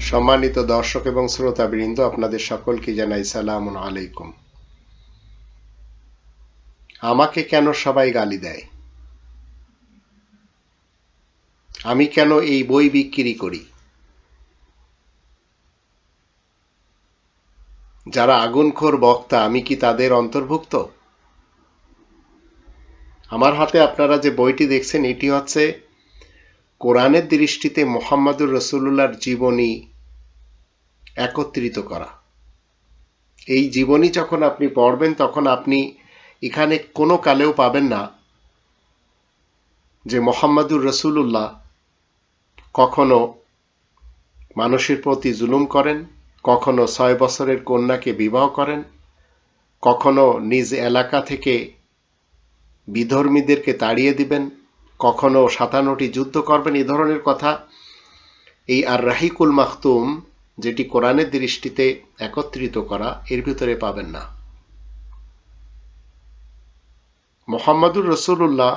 সম্মানিত দর্শক এবং শ্রোতাবৃন্দ, আপনাদের সকলকে জানাই সালাম আলাইকুম। আমাকে কেন সবাই গালি দেয়? আমি কেন এই বই বিক্রি করি? যারা আগুনখোর বক্তা, আমি কি তাদের অন্তর্ভুক্ত? আমার হাতে আপনারা যে বইটি দেখছেন, এটি হচ্ছে কোরআনের দৃষ্টিতে মোহাম্মদুর রসুল্লাহর জীবনী একত্রিত করা। এই জীবনী যখন আপনি পড়বেন, তখন আপনি এখানে কোনো কালেও পাবেন না যে মোহাম্মদুর রসুল্লাহ কখনো মানুষের প্রতি জুলুম করেন, কখনো ছয় বছরের কন্যাকে বিবাহ করেন, কখনো নিজ এলাকা থেকে বিধর্মীদেরকে তাড়িয়ে দিবেন কখনো সাতান্নটি যুদ্ধ করবেন এই ধরনের কথা। এই আর রাহিকুল মাহতুম যেটি কোরআনের দৃষ্টিতে একত্রিত করা, এর ভিতরে পাবেন না। মোহাম্মদুর রসুল্লাহ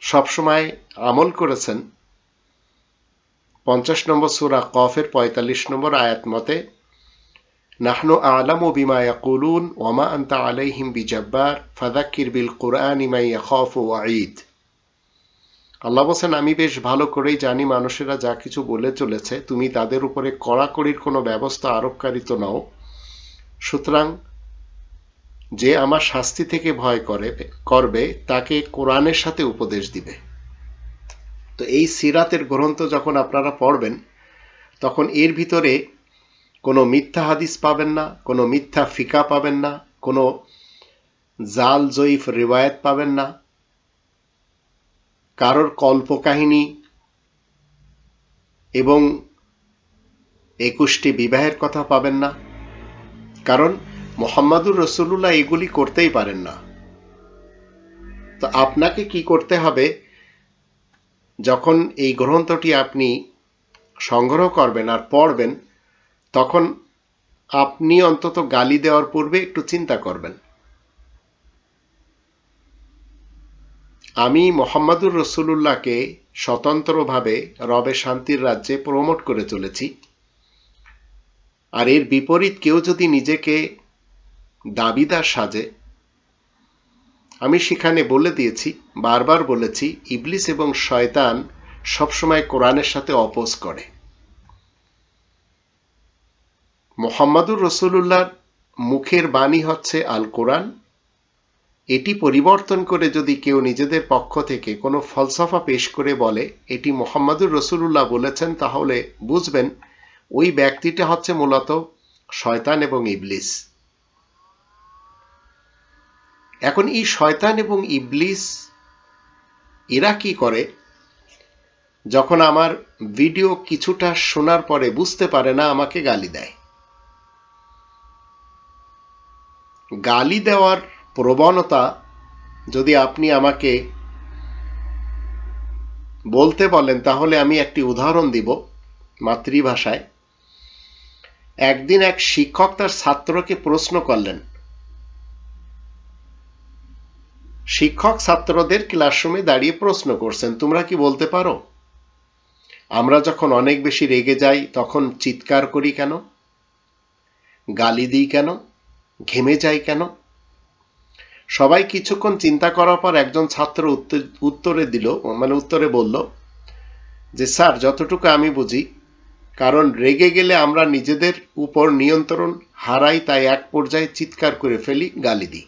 সবসময় আমল করেছেন। পঞ্চাশ নম্বর সুরা কফের পঁয়তাল্লিশ নম্বর আয়াত মতে, নাহনু আলাম ও বিমা ইয়াকুলুন ওমা আন্তা আলাইহিম বিজাব্বার ফাদাক্কির বিল কোরআন ইমাইয়া খফ ও আঈদ। আল্লাহ বলছেন, আমি বেশ ভালো করেই জানি মানুষেরা যা কিছু বলে চলেছে। তুমি তাদের উপরে কড়াকড়ির কোনো ব্যবস্থা আরোপকারী তো নাও। সুতরাং যে আমার শাস্তি থেকে ভয় করে, করবে, তাকে কোরআনের সাথে উপদেশ দিবে। তো এই সিরাতের গ্রন্থ যখন আপনারা পড়বেন, তখন এর ভিতরে কোনো মিথ্যা হাদিস পাবেন না, কোনো মিথ্যা ফিকা পাবেন না, কোনো জাল জয়ীফ রিবায়ত পাবেন না কারোর কল্পকাহিনী এবং একুশটি বিবাহের কথা পাবেন না। কারণ মোহাম্মদুর রসুল্লাহ এগুলি করতেই পারেন না। তো আপনাকে কি করতে হবে? যখন এই গ্রন্থটি আপনি সংগ্রহ করবেন আর পড়বেন, তখন আপনি অন্তত গালি দেওয়ার পূর্বে একটু চিন্তা করবেন। আমি মোহাম্মদুর রসুল্লাহকে স্বতন্ত্রভাবে রবে শান্তির রাজ্যে প্রমোট করে চলেছি। আর এর বিপরীত কেউ যদি নিজেকে দাবিদার সাজে, আমি সেখানে বলে দিয়েছি, বারবার বলেছি, ইবলিস এবং শয়তান সবসময় কোরআনের সাথে অপোজ করে। মোহাম্মদুর রসুল্লাহর মুখের বাণী হচ্ছে আল কোরআন এটি পরিবর্তন করে যদি কেউ নিজেদের পক্ষ থেকে কোনো ফলসফা পেশ করে বলে, এটি মোহাম্মদুর রসুল্লাহ বলেছেন, তাহলে বুঝবেন ওই ব্যক্তিটা হচ্ছে মূলত শয়তান এবং ইবলিস। এখন এই শয়তান এবং ইবলিস, এরা কি করে? যখন আমার ভিডিও কিছুটা শোনার পরে বুঝতে পারে না, আমাকে গালি দেয়। গালি দেওয়ার প্রবণতা যদি আপনি আমাকে বলতে বলেন, তাহলে আমি একটি উদাহরণ দিব মাতৃভাষায়। একদিন এক শিক্ষক তার ছাত্রকে প্রশ্ন করলেন, শিক্ষক, ছাত্রদের ক্লাসরুমে দাঁড়িয়ে প্রশ্ন করছেন, তোমরা কি বলতে পারো? আমরা যখন অনেক বেশি রেগে যাই, তখন চিৎকার করি কেন? গালি দিই কেন? ঘেমে যাই কেন? সবাই কিছুক্ষণ চিন্তা করার পর একজন ছাত্র উত্তরে দিল মানে উত্তরে বলল, যে স্যার, যতটুকু আমি বুঝি, কারণ রেগে গেলে আমরা নিজেদের উপর নিয়ন্ত্রণ হারাই, তাই এক পর্যায়ে চিৎকার করে ফেলি, গালি দিই।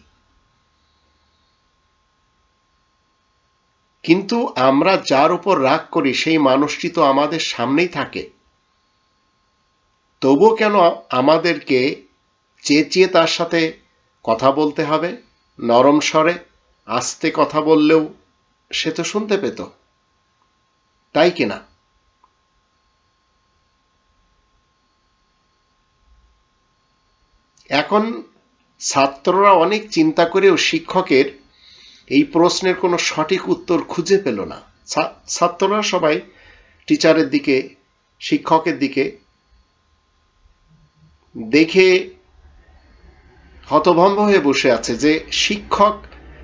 কিন্তু আমরা যার উপর রাগ করি, সেই মানুষটি তো আমাদের সামনেই থাকে। তবু কেন আমাদেরকে চেঁচিয়ে তার সাথে কথা বলতে হবে? নরম স্বরে আস্তে কথা বললেও সে তো শুনতে পেত। তাই কিনা? এখন ছাত্ররা অনেক চিন্তা করেও শিক্ষকের এই প্রশ্নের কোনো সঠিক উত্তর খুঁজে পেল না। ছাত্ররা সবাই টিচারের দিকে, শিক্ষকের দিকে দেখে হতভম্ব হয়ে বসে আছে যে, শিক্ষক,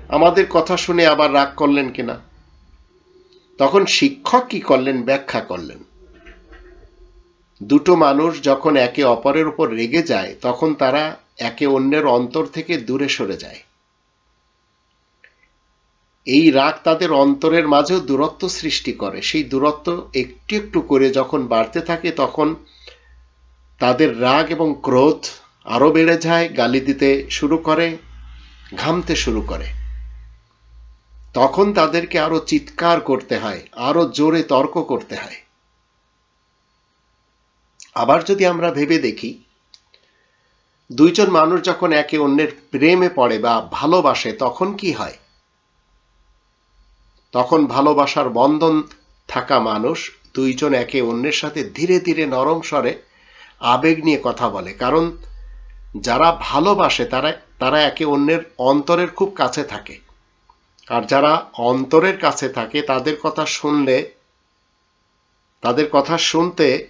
আমাদের কথা শুনে আবার রাগ করলেন কিনা? তখন শিক্ষক কি করলেন, ব্যাখ্যা করলেন। দুটো মানুষ যখন একে অপরের উপর রেগে যায়, তখন তারা একে অন্যের অন্তর থেকে দূরে সরে যায়। এই রাগ তাদের অন্তরের মাঝেও দূরত্ব সৃষ্টি করে। সেই দূরত্ব একটু একটু করে যখন বাড়তে থাকে, তখন তাদের রাগ এবং ক্রোধ আরও বেড়ে যায়, গালি দিতে শুরু করে, ঘামতে শুরু করে। তখন তাদেরকে আরও চিৎকার করতে হয়, আরও জোরে তর্ক করতে হয়। আবার যদি আমরা ভেবে দেখি, দুইজন মানুষ যখন একে অন্যের প্রেমে পড়ে বা ভালোবাসে, তখন কি হয়? তখন ভালোবাসার বন্ধন থাকা মানুষ দুইজন একে অন্যের সাথে ধীরে ধীরে নরম স্বরে আবেগ নিয়ে কথা বলে, কারণ যারা ভালোবাসে, তারা তারা একে অন্যের অন্তরের খুব কাছে থাকে। আর যারা অন্তরের কাছে থাকে, তাদের কথা শুনলে, তাদের কথা শুনতে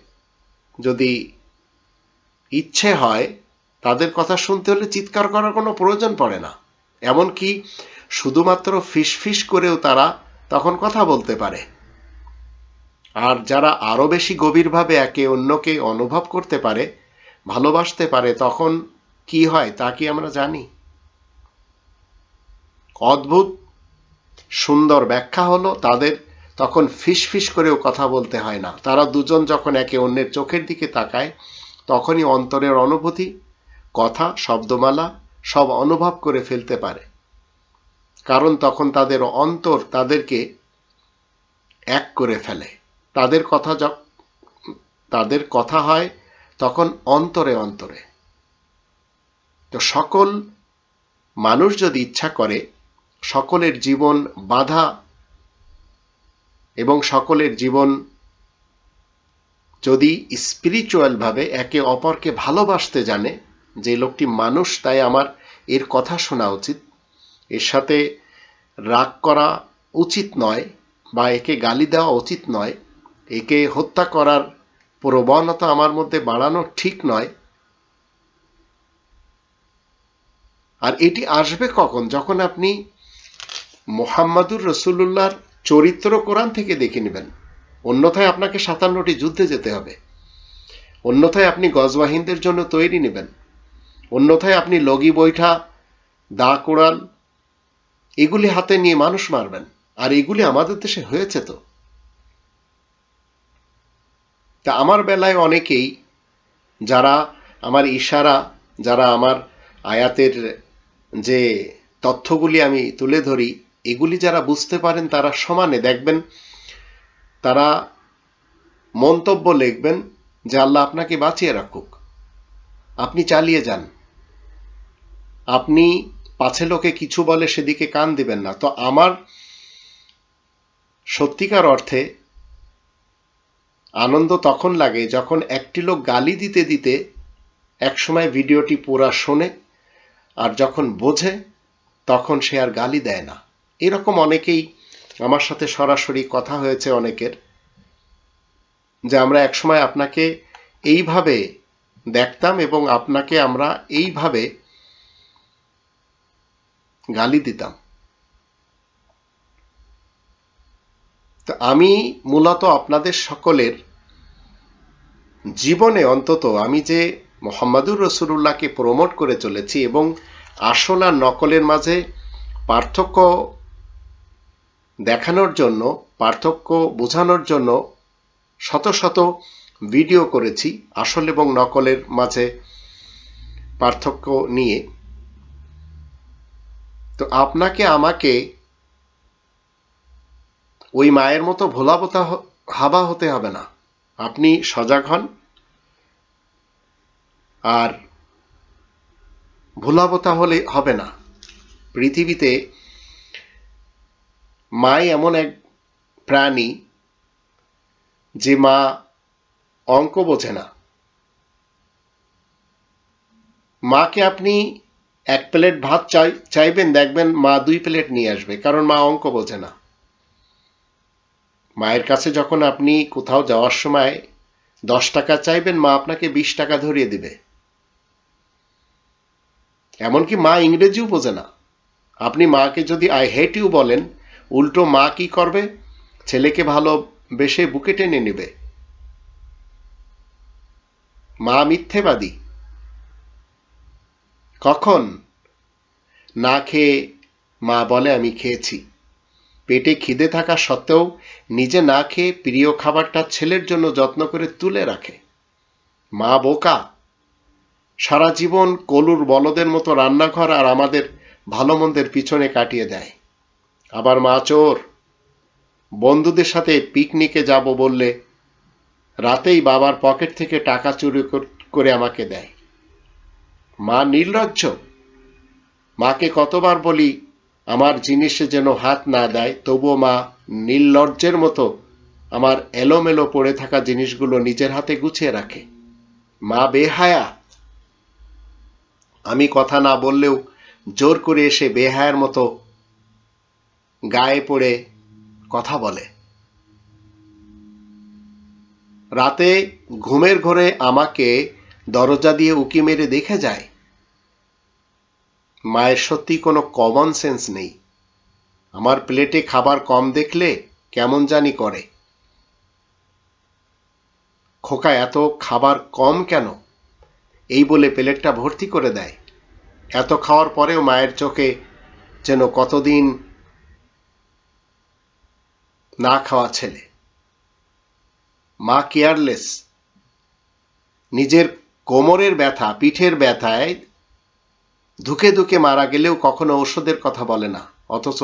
যদি ইচ্ছে হয়, তাদের কথা শুনতে হলে চিৎকার করার কোনো প্রয়োজন পড়ে না। এমনকি শুধুমাত্র ফিস ফিস করেও তারা তখন কথা বলতে পারে। আর যারা আরও বেশি গভীরভাবে একে অন্যকে অনুভব করতে পারে, ভালোবাসতে পারে, তখন কি হয় তা কি আমরা জানি? অদ্ভুত, সুন্দর ব্যাখ্যা হলো তাদের তখন ফিস ফিস করেও কথা বলতে হয় না। তারা দুজন যখন একে অন্যের চোখের দিকে তাকায়, তখনই অন্তরের অনুভূতি, কথা, শব্দমালা সব অনুভব করে ফেলতে পারে। কারণ তখন তাদের অন্তর তাদেরকে এক করে ফেলে। তাদের কথা তাদের কথা হয় তখন অন্তরে অন্তরে। তো সকল মানুষ যদি ইচ্ছা করে, সকলের জীবন বাধা এবং সকলের জীবন যদি স্পিরিচুয়ালভাবে একে অপরকে ভালোবাসতে জানে, যে লোকটি মানুষ, তাই আমার এর কথা শোনা উচিত। এর সাথে রাগ করা উচিত নয় বা একে গালি দেওয়া উচিত নয়। একে হত্যা করার প্রবণতা আমার মধ্যে বাড়ানো ঠিক নয়। আর এটি আসবে কখন? যখন আপনি মোহাম্মদুর রসুল্লাহর চরিত্র কোরআন থেকে দেখে নেবেন। অন্যথায় আপনাকে সাতান্নটি যুদ্ধে যেতে হবে। অন্যথায় আপনি গজবাহিনদের জন্য তৈরি নেবেন। অন্যথায় আপনি লগি বৈঠা, দা কোরআন, এগুলি হাতে নিয়ে মানুষ মারবেন। আর এগুলি আমাদের দেশে হয়েছে তো। তা আমার বেলায় অনেকেই, যারা আমার ইশারা, যারা আমার আয়াতের যে তথ্যগুলি আমি তুলে ধরি, এগুলি যারা বুঝতে পারেন তারা সমানে দেখবেন, তারা মন্তব্য লিখবেন যে আল্লাহ আপনাকে বাঁচিয়ে রাখুক। আপনি চালিয়ে যান। আপনি পাছে লোকে কিছু বলে সেদিকে কান দিবেন না। তো আমার সত্যিকার অর্থে আনন্দ তখন লাগে যখন একটি লোক গালি দিতে দিতে একসময় ভিডিওটি পুরা শোনে আর যখন বোঝে, তখন সে আর গালি দেয় না। এরকম অনেকেই আমার সাথে সরাসরি কথা হয়েছে অনেকের, যে আমরা একসময় আপনাকে এইভাবে দেখতাম এবং আপনাকে আমরা এইভাবে গালি দিতাম। তো আমি মূলত আপনাদের সকলের জীবনে অন্তত আমি যে মোহাম্মদুর রসুল্লাহকে প্রমোট করে চলেছি এবং আসল আর নকলের মাঝে পার্থক্য দেখানোর জন্য, পার্থক্য বোঝানোর জন্য শত শত ভিডিও করেছি আসল এবং নকলের মাঝে পার্থক্য নিয়ে। তো আপনাকে আমাকে ওই মায়ের মতো ভোলাবোতা হাবা হতে হবে না। আপনি সজাগ হন। আর ভুলাবতা হলে হবে না। পৃথিবীতে মাই এমন এক প্রাণী যে মা অঙ্ক বোঝে না। মাকে আপনি এক প্লেট ভাত চাই, চাইবেন, দেখবেন মা দুই প্লেট নিয়ে আসবে, কারণ মা অঙ্ক বোঝে না। মায়ের কাছে যখন আপনি কোথাও যাওয়ার সময় দশ টাকা চাইবেন, মা আপনাকে বিশ টাকা ধরিয়ে দিবে। এমনকি মা ইংরেজিও বোঝে না। আপনি মাকে যদি আই হেট ইউ বলেন, উল্টো মা কি করবে? ছেলেকে ভালো বেশে বুকে টেনে নেবে। মা মিথ্যেবাদী। কখন? না খেয়ে মা বলে, আমি খেয়েছি। পেটে খিদে থাকা সত্ত্বেও নিজে না খেয়ে প্রিয় খাবারটা ছেলের জন্য যত্ন করে তুলে রাখে। মা বোকা। সারা জীবন কলুর বলদের মতো রান্নাঘর আর আমাদের ভালো মন্দের পিছনে কাটিয়ে দেয়। আবার মা চোর, বন্ধুদের সাথে পিকনিকে যাব বললে রাতেই বাবার পকেট থেকে টাকা চুরি করে আমাকে দেয়। মা নির্লজ্জ। মাকে কতবার বলি, আমার জিনিসে যেন হাত না দেয়, তবুও মা নির্লজ্জের মতো আমার এলোমেলো পড়ে থাকা জিনিসগুলো নিজের হাতে গুছিয়ে রাখে। মা বেহায়া। আমি কথা না বললেও জোর করে এসে বেহায়ের মতো গায়ে পড়ে কথা বলে। রাতে ঘুমের ঘরে আমাকে দরজা দিয়ে উকি মেরে দেখে যায়। মায়ের সত্যি কোনো কমন সেন্স নেই। আমার প্লেটে খাবার কম দেখলে কেমন জানি করে। খোকা, এত খাবার কম কেন? এই বলে প্লেটটা ভর্তি করে দেয়। এত খাওয়ার পরেও মায়ের চোখে যেন কতদিন না খাওয়া ছেলে। মা কেয়ারলেস। নিজের কোমরের ব্যথা, পিঠের ব্যথায় ধুকে ধুকে মারা গেলেও কখনো ঔষধের কথা বলে না। অথচ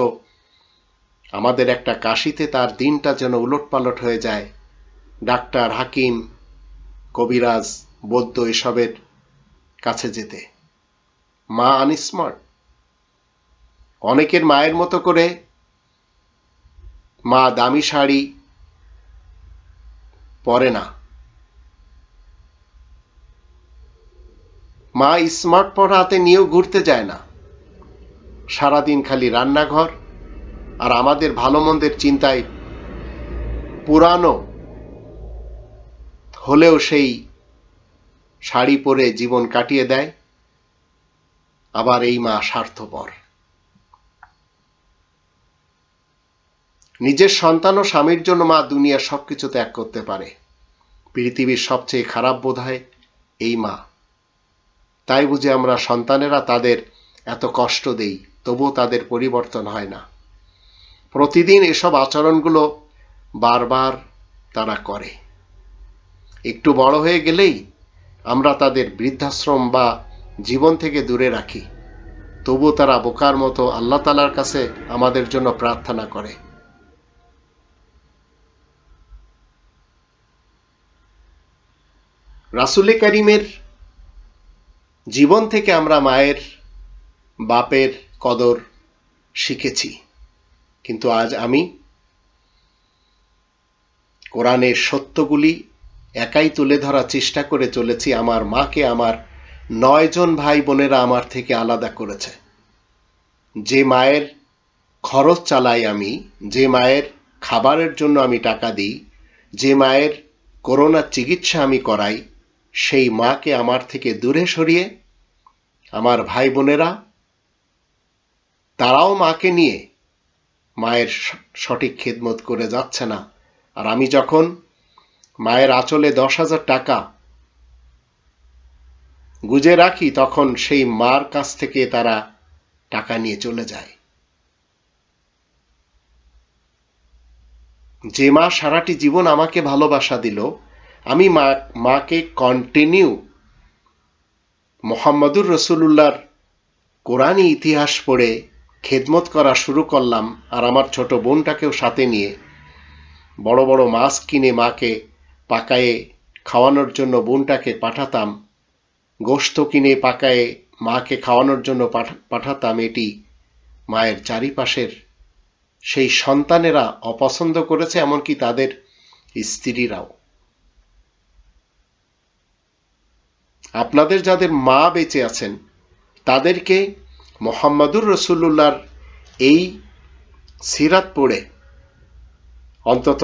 আমাদের একটা কাশিতে তার দিনটা যেন উলটপালট হয়ে যায়। ডাক্তার, হাকিম, কবিরাজ, বৌদ্ধ এসবের কাছে যেতে। মা আনস্মার্ট অনেকের মায়ের মতো করে মা দামি শাড়ি পরে না। মা স্মার্ট হাতে নিয়েও ঘুরতে যায় না। সারাদিন খালি রান্নাঘর আর আমাদের ভালো মন্দের চিন্তায় পুরানো হলেও সেই শাড়ি পরে জীবন কাটিয়ে দেয়, আবার এই মা স্বার্থপর। নিজের সন্তান ও স্বামীর জন্য মা দুনিয়ার সবকিছু ত্যাগ করতে পারে। পৃথিবীর সবচেয়ে খারাপ বোধ হয় এই মা। তাই বুঝে আমরা সন্তানেরা তাদের এত কষ্ট দেই, তবুও তাদের পরিবর্তন হয় না। প্রতিদিন এসব আচরণগুলো বারবার তারা করে। একটু বড় হয়ে গেলেই আমরা তাদের বৃদ্ধাশ্রম বা জীবন থেকে দূরে রাখি। তবু তারা বোকার মতো আল্লাহ তালার কাছে আমাদের জন্য প্রার্থনা করে। রাসুলে করিমের জীবন থেকে আমরা মায়ের বাপের কদর শিখেছি। কিন্তু আজ আমি কোরআনের সত্যগুলি একাই তুলে ধরার চেষ্টা করে চলেছি আমার মাকে, আমার নয়জন ভাই বোনেরা আমার থেকে আলাদা করেছে। যে মায়ের খরচ চালাই আমি, যে মায়ের খাবারের জন্য আমি টাকা দিই, যে মায়ের করোনার চিকিৎসা আমি করাই, সেই মাকে আমার থেকে দূরে সরিয়ে আমার ভাই বোনেরা, তারাও মাকে নিয়ে মায়ের সঠিক খেদমত করে যাচ্ছে না। আর আমি যখন মায়ের আঁচলে দশ হাজার টাকা। গুজে রাখি তখন সেই মার কাছ থেকে তারা টাকা নিয়ে চলে যায়। যে মা সারাটি জীবন আমাকে ভালোবাসা দিল, আমি মা, মাকে কন্টিনিউ মোহাম্মদুর রসুল্লাহর কোরআনী ইতিহাস পড়ে খেদমত করা শুরু করলাম আর আমার ছোট বোনটাকেও সাথে নিয়ে বড় বড় মাছ কিনে মাকে পাকায়ে খাওয়ানোর জন্য বোনটাকে পাঠাতাম। গোস্ত কিনে পাকায়ে মাকে খাওয়ানোর জন্য পাঠাতাম এটি মায়ের চারিপাশের। সেই সন্তানেরা অপছন্দ করেছে এমনকি তাদের স্ত্রীরাও। আপনাদের যাদের মা বেঁচে আছেন, তাদেরকে মোহাম্মদুর রসুল্লাহর এই সিরাত পড়ে অন্তত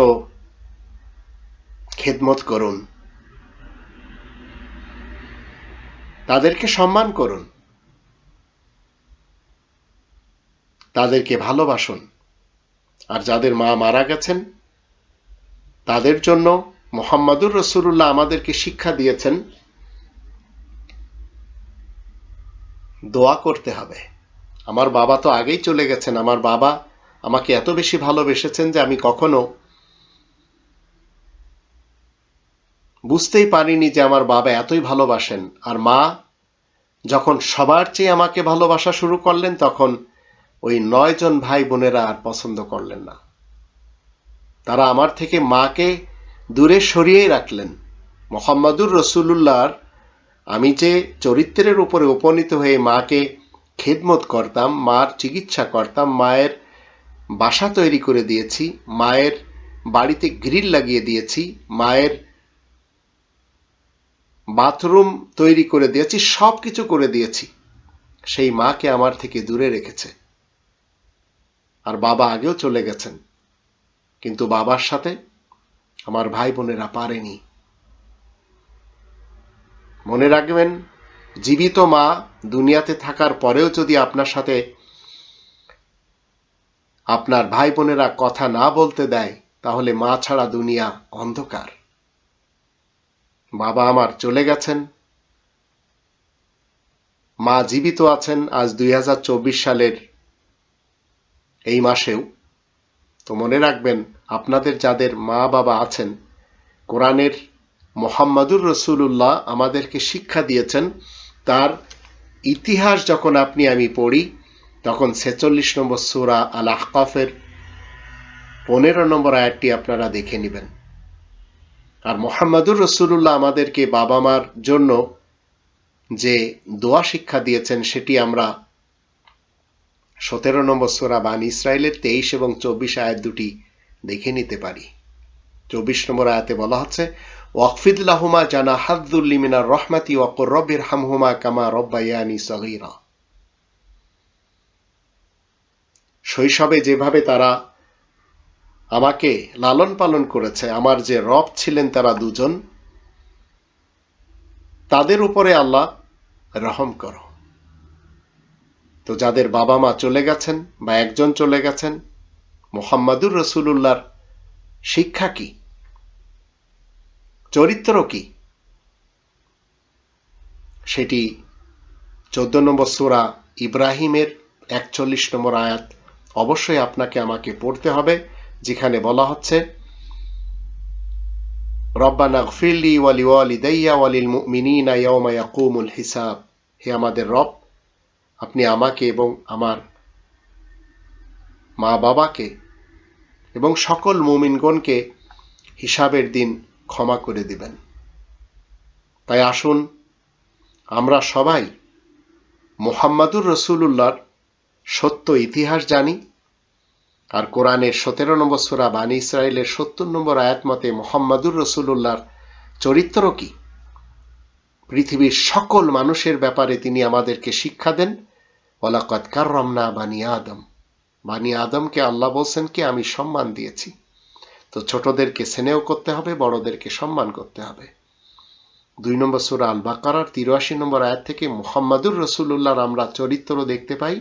খেদমত করুন। তাদেরকে সম্মান করুন। তাদেরকে ভালোবাসুন। আর যাদের মা মারা গেছেন, তাদের জন্য মোহাম্মদুর রসুল্লাহ আমাদেরকে শিক্ষা দিয়েছেন, দোয়া করতে হবে। আমার বাবা তো আগেই চলে গেছেন। আমার বাবা আমাকে এত বেশি ভালোবেসেছেন যে আমি কখনো বুঝতেই পারিনি যে আমার বাবা এতই ভালোবাসেন। আর মা যখন সবার চেয়ে আমাকে ভালোবাসা শুরু করলেন, তখন ওই নয়জন ভাই বোনেরা আর পছন্দ করলেন না। তারা আমার থেকে মাকে দূরে সরিয়েই রাখলেন। মোহাম্মদুর রসুল্লাহর আমি যে চরিত্রের উপরে উপনীত হয়ে মাকে খেদমত করতাম, মার চিকিৎসা করতাম, মায়ের বাসা তৈরি করে দিয়েছি, মায়ের বাড়িতে গ্রিল লাগিয়ে দিয়েছি, মায়ের বাথরুম তৈরি করে দিয়েছি সব কিছু করে দিয়েছি। সেই মাকে আমার থেকে দূরে রেখেছে। আর বাবা আগেও চলে গেছেন। কিন্তু বাবার সাথে আমার ভাই বোনেরা পারেনি। মনে রাখবেন, জীবিত মা দুনিয়াতে থাকার পরেও যদি আপনার সাথে আপনার ভাই বোনেরা কথা না বলতে দেয়, তাহলে মা ছাড়া দুনিয়া অন্ধকার। বাবা আমার চলে গেছেন। মা জীবিত আছেন আজ দুই হাজার চব্বিশ সালের এই মাসেও। তো মনে রাখবেন, আপনাদের যাদের মা বাবা আছেন, কোরআনের মোহাম্মদুর রসুল্লাহ আমাদেরকে শিক্ষা দিয়েছেন, তার ইতিহাস যখন আপনি আমি পড়ি, তখন ছেচল্লিশ নম্বর সুরা আল আহকাফের পনেরো নম্বর আয়াতটি আপনারা দেখে নেবেন। আর মোহাম্মদুর রসুল্লাহ আমাদেরকে বাবা মার জন্য যে দোয়া শিক্ষা দিয়েছেন, সেটি আমরা সতেরো নম্বর সোরা বান ইসরায়েলের তেইশ এবং চব্বিশ আয়াত দুটি দেখে নিতে পারি। চব্বিশ নম্বর আয়াতে বলা হচ্ছে, ওয়াকফিদ লাহুমা জানা হাদ্দুল্লিমিনার রহমাতি ওয়াকর রব্বির হামহুমা কামা রব্বাইয়ানি সগীরা। শৈশবে যেভাবে তারা আমাকে লালন পালন করেছে। আমার যে রব ছিলেন তারা দুজন। তাদের উপরে আল্লাহ রহম করো। তো যাদের বাবা মা চলে গেছেন বা একজন চলে গেছেন, মোহাম্মদুর রসুল্লাহর শিক্ষা কি? চরিত্র কি? সেটি চোদ্দ নম্বর সুরা ইব্রাহিমের একচল্লিশ নম্বর আয়াত অবশ্যই আপনাকে আমাকে পড়তে হবে। যেখানে বলা হচ্ছে, রব্বানা গফিরলি ওয়ালি ওয়ালিদাইয়া ওয়ালিল মুমিনিনা ইয়াউমা ইয়াকুমুল হিসাব। হে আমাদের রব, আপনি আমাকে এবং আমার মা বাবাকে এবং সকল মুমিনগণকে হিসাবের দিন ক্ষমা করে দিবেন। তাই আসুন, আমরা সবাই মোহাম্মদুর রসুল্লাহর সত্য ইতিহাস জানি আর কোরআনের সতেরো নম্বর সুরা বানী ইসরায়েলের সত্তর নম্বর আয়াত মতে মোহাম্মদুর রসুল্লাহর চরিত্র কি? পৃথিবীর সকল মানুষের ব্যাপারে তিনি আমাদেরকে শিক্ষা দেন। ওলাকত কার্রমনা বানি আদম। বানি আদমকে আল্লাহ বলছেন কি, আমি সম্মান দিয়েছি। তো ছোটদেরকে স্নেহ করতে হবে, বড়দেরকে সম্মান করতে হবে। দুই নম্বর সুরা আল বাকারার তিরাশি নম্বর আয়াত থেকে মোহাম্মদুর রসুল্লাহর আমরা চরিত্র দেখতে পাই।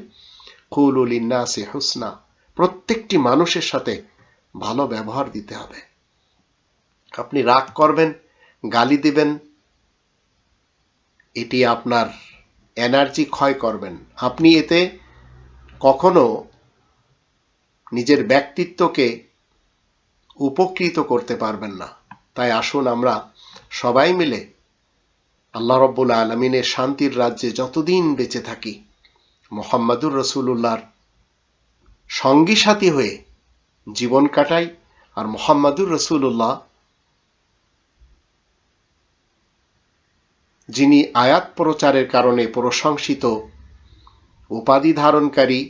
কুল উলিন্নাসে হুসনা। প্রত্যেকটি মানুষের সাথে ভালো ব্যবহার দিতে হবে। আপনি রাগ করবেন, গালি দিবেন, এটি আপনার এনার্জি ক্ষয় করবেন। আপনি এতে কখনো নিজের ব্যক্তিত্বকে উপকৃত করতে পারবেন না। তাই আসুন আমরা সবাই মিলে আল্লাহ রব্বুল আলমিনের শান্তির রাজ্যে যতদিন বেঁচে থাকি, মোহাম্মদুর রসুল্লাহর সঙ্গী সাথী হয়ে জীবন কাটাই আর মোহাম্মদুর রসুল্লাহ যিনি আয়াত প্রচারের কারণে প্রশংসিত উপাধি ধারণকারী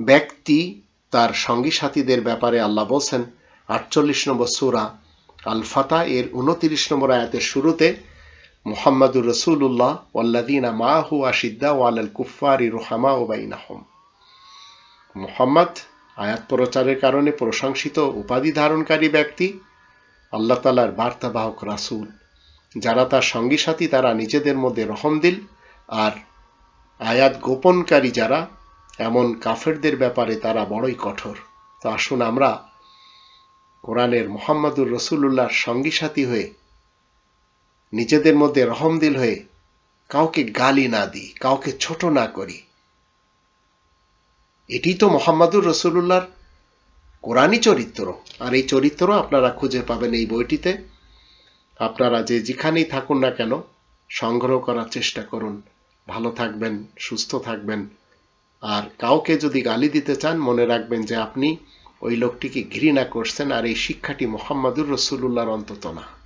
ব্যক্তি, তার সঙ্গী সাথীদের ব্যাপারে আল্লাহ বলছেন, আটচল্লিশ নম্বর সুরা আল ফাতা এর উনতিরিশ নম্বর আয়াতের শুরুতে, মুহাম্মাদুর রসুল্লাহ ওয়াল্লাদিনা মাহু আশিদ্দা ওয়াল কুফারি রোহামা ও বাইনাহম। মুহাম্মদ আয়াত প্রচারের কারণে প্রশংসিত উপাধি ধারণকারী ব্যক্তি, আল্লাহ তালার বার্তাবাহক রাসুল, যারা তার সঙ্গী সাথী তারা নিজেদের মধ্যে রহম দিল আর আয়াত গোপনকারী যারা, এমন কাফেরদের ব্যাপারে তারা বড়ই কঠোর। তো আসুন আমরা কোরআনের মোহাম্মদুর রসুল্লাহর সঙ্গী সাথী হয়ে, নিজেদের মধ্যে রহমদিল হয়ে, কাউকে গালি না দিই, কাউকে ছোট না করি। এটি তো মোহাম্মদুর রসুল্লাহর কোরআনই চরিত্র। আর এই চরিত্র আপনারা খুঁজে পাবেন এই বইটিতে। আপনারা যে যেখানেই থাকুন না কেন, সংগ্রহ করার চেষ্টা করুন। ভালো থাকবেন, সুস্থ থাকবেন। আর কাউকে যদি গালি দিতে চান, মনে রাখবেন যে আপনি ওই লোকটিকে ঘৃণা করছেন, আর এই শিক্ষাটি মোহাম্মদুর রসুল্লাহর অন্তত না।